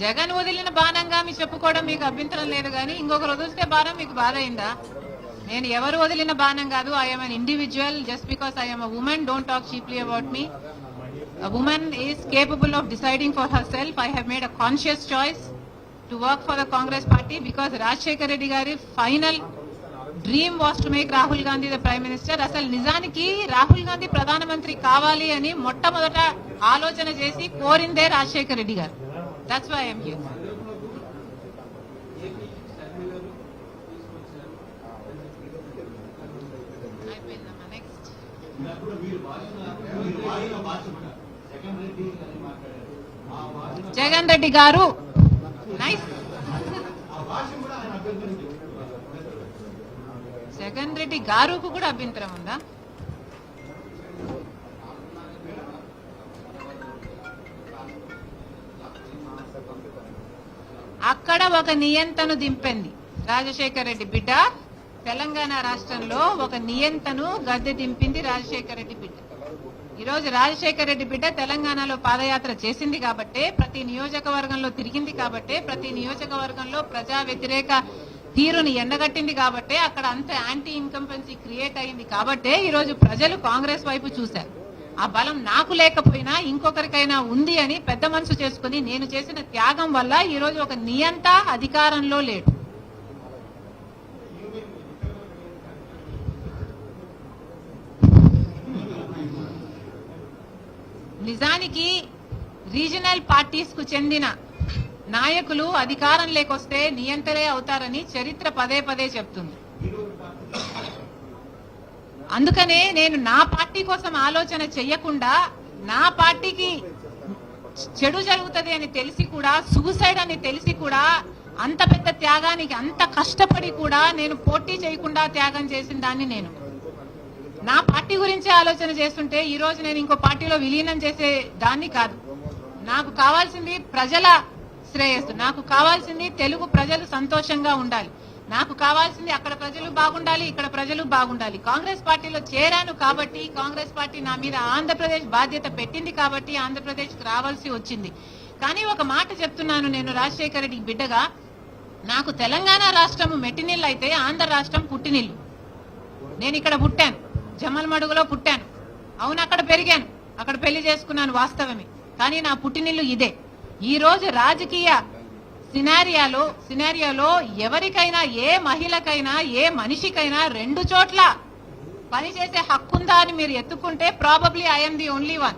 జగన్ వదిలిన బాణంగా మీ చెప్పుకోవడం మీకు అభ్యంతరం లేదు కానీ ఇంకొకరు వదిలితే బాణం మీకు బాధ అయిందా నేను ఎవరు వదిలిన బాణం కాదు I'm an individual just because I'm a woman don't talk cheaply about me A woman is capable of deciding for herself. I have made a conscious choice to work for the Congress party because Rajshekar Reddy గారి final dream was to make Rahul Gandhi the prime minister అసలు నిజానికి రాహుల్ గాంధీ ప్రధానమంత్రి కావాలి అని మొట్టమొదట ఆలోచన చేసి కోరిందే రాజశేఖర్ రెడ్డి గారు. That's why I'm here. Next Jagan Reddy గారు నైస్ జగన్ రెడ్డి గారుకు కూడా అభ్యంతరం ఉందా అక్కడ ఒక నియంతను దింపింది. రాజశేఖర రెడ్డి బిడ్డ తెలంగాణ రాష్ట్రంలో ఒక నియంతను గద్దె దింపింది రాజశేఖర రెడ్డి బిడ్డ. ఈరోజు రాజశేఖర రెడ్డి బిడ్డ తెలంగాణలో పాదయాత్ర చేసింది కాబట్టే ప్రతి నియోజకవర్గంలో తిరిగింది కాబట్టే ప్రతి నియోజకవర్గంలో ప్రజా వ్యతిరేక తీరుని ఎండగట్టింది కాబట్టే అక్కడ అంత యాంటీ ఇన్కంపెన్సీ క్రియేట్ అయింది కాబట్టే ఈరోజు ప్రజలు కాంగ్రెస్ వైపు చూశారు. ఆ బలం నాకు లేకపోయినా ఇంకొకరికైనా ఉంది అని పెద్ద మనసు చేసుకుని నేను చేసిన త్యాగం వల్ల ఈరోజు ఒక నియంత అధికారంలో లేడు. నిజానికి రీజనల్ పార్టీస్కు చెందిన నాయకులు అధికారం లేకొస్తే నియంతలే అవుతారని చరిత్ర పదే పదే చెప్తుంది. అందుకనే నేను నా పార్టీ కోసం ఆలోచన చెయ్యకుండా నా పార్టీకి చెడు జరుగుతుంది అని తెలిసి కూడా సూసైడ్ అని తెలిసి కూడా అంత పెద్ద త్యాగానికి అంత కష్టపడి కూడా నేను పోటీ చేయకుండా త్యాగం చేసిన దాన్ని నేను. నా పార్టీ గురించి ఆలోచన చేస్తుంటే ఈ రోజు నేను ఇంకో పార్టీలో విలీనం చేసే దాన్ని కాదు. నాకు కావాల్సింది ప్రజల శ్రేయస్సు నాకు కావాల్సింది తెలుగు ప్రజలు సంతోషంగా ఉండాలి. నాకు కావాల్సింది అక్కడ ప్రజలు బాగుండాలి ఇక్కడ ప్రజలు బాగుండాలి. కాంగ్రెస్ పార్టీలో చేరాను కాబట్టి కాంగ్రెస్ పార్టీ నా మీద ఆంధ్రప్రదేశ్ బాధ్యత పెట్టింది కాబట్టి ఆంధ్రప్రదేశ్ రావాల్సి వచ్చింది. కానీ ఒక మాట చెప్తున్నాను నేను రాజశేఖర రెడ్డి బిడ్డగా. నాకు తెలంగాణ రాష్ట్రం మెట్టినిల్లు అయితే ఆంధ్ర రాష్ట్రం పుట్టినిల్లు. నేను ఇక్కడ పుట్టాను. జమ్మలమడుగులో పుట్టాను. అవును అక్కడ పెరిగాను. అక్కడ పెళ్ళి చేసుకున్నాను వాస్తవమే. కానీ నా పుట్టినిల్లు ఇదే. ఈ రోజు రాజకీయ సినారియాలో సినారియాలో ఎవరికైనా ఏ మహిళకైనా ఏ మనిషికైనా రెండు చోట్ల పనిచేసే హక్కుందా అని మీరు ఎత్తుకుంటే probably I'm the only one